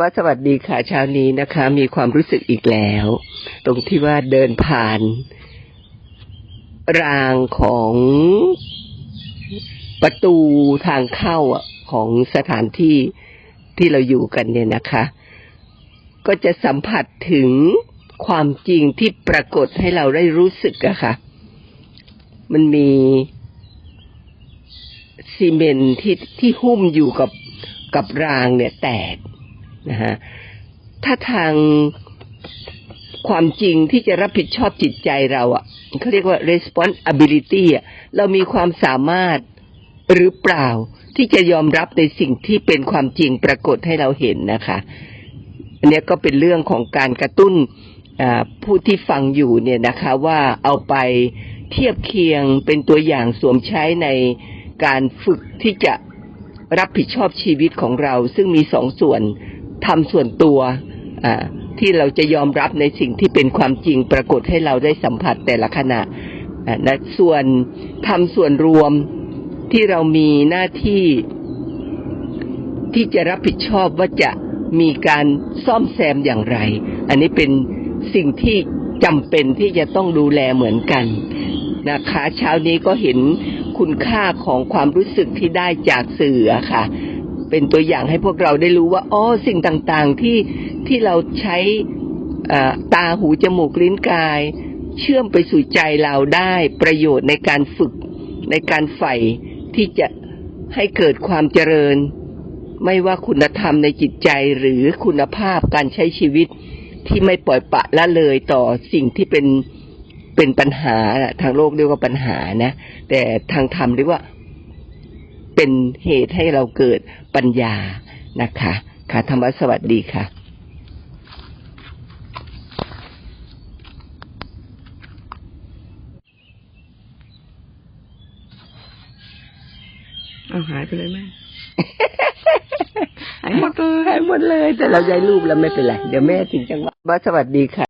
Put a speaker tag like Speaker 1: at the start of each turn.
Speaker 1: ว่าสวัสดีค่ะเช้านี้นะคะ มีความรู้สึกอีกแล้ว ตรงที่ว่าเดินผ่าน รางของประตูทางเข้าของสถานที่ที่เราอยู่กันเนี่ยนะคะ ก็จะสัมผัสถึงความจริงที่ปรากฏให้เราได้รู้สึกอะค่ะ มันมีซีเมนที่ที่หุ้มอยู่กับกับรางเนี่ยแตก นะฮะถ้าทางความจริงที่จะรับผิดชอบจิตใจเราอะเขาเรียกว่า responsibility อะเรามีความสามารถหรือเปล่าที่จะยอมรับในสิ่งที่เป็นความจริงปรากฏให้เราเห็นนะคะ อันนี้ก็เป็นเรื่องของการกระตุ้นผู้ที่ฟังอยู่เนี่ยนะคะว่าเอาไปเทียบเคียงเป็นตัวอย่างสวมใช้ในการฝึกที่จะรับผิดชอบชีวิตของเรา ซึ่งมีสองส่วน ทำส่วนตัวที่เราจะยอมรับในสิ่งที่เป็นความจริงปรากฏให้เราได้สัมผัสแต่ละขณะอ่าและส่วนทำส่วนรวมที่เรามีหน้าที่ที่จะรับผิดชอบว่าจะมีการซ่อมแซมอย่างไร อันนี้เป็นสิ่งที่จำเป็นที่จะต้องดูแลเหมือนกันนะคะเช้านี้ก็เห็นคุณค่าของความรู้สึกที่ได้จากสื่อค่ะ เป็นตัวอย่างให้พวกเราได้รู้ว่าอ๋อสิ่งต่างๆที่ที่เราใช้ตาหูจมูกลิ้นกาย เชื่อมไปสู่ใจเราได้ประโยชน์ในการฝึกในการใฝ่ที่จะให้เกิดความเจริญ ไม่ว่าคุณธรรมในจิตใจหรือคุณภาพการใช้ชีวิตที่ไม่ปล่อยปะละเลยต่อสิ่งที่เป็นเป็นปัญหาทางโลกเรียกว่าปัญหานะ แต่ทางธรรมเรียกว่า เป็นเหตุให้เราเกิดปัญญานะคะ ค่ะธรรมะสวัสดีค่ะ
Speaker 2: เอาหายไปเลยแม่หายหมดเลย
Speaker 1: หายหมดเลย แต่เราย้ายรูปแล้วไม่เป็นไร เดี๋ยวแม่ถึงจังหวะว่าสวัสดีค่ะ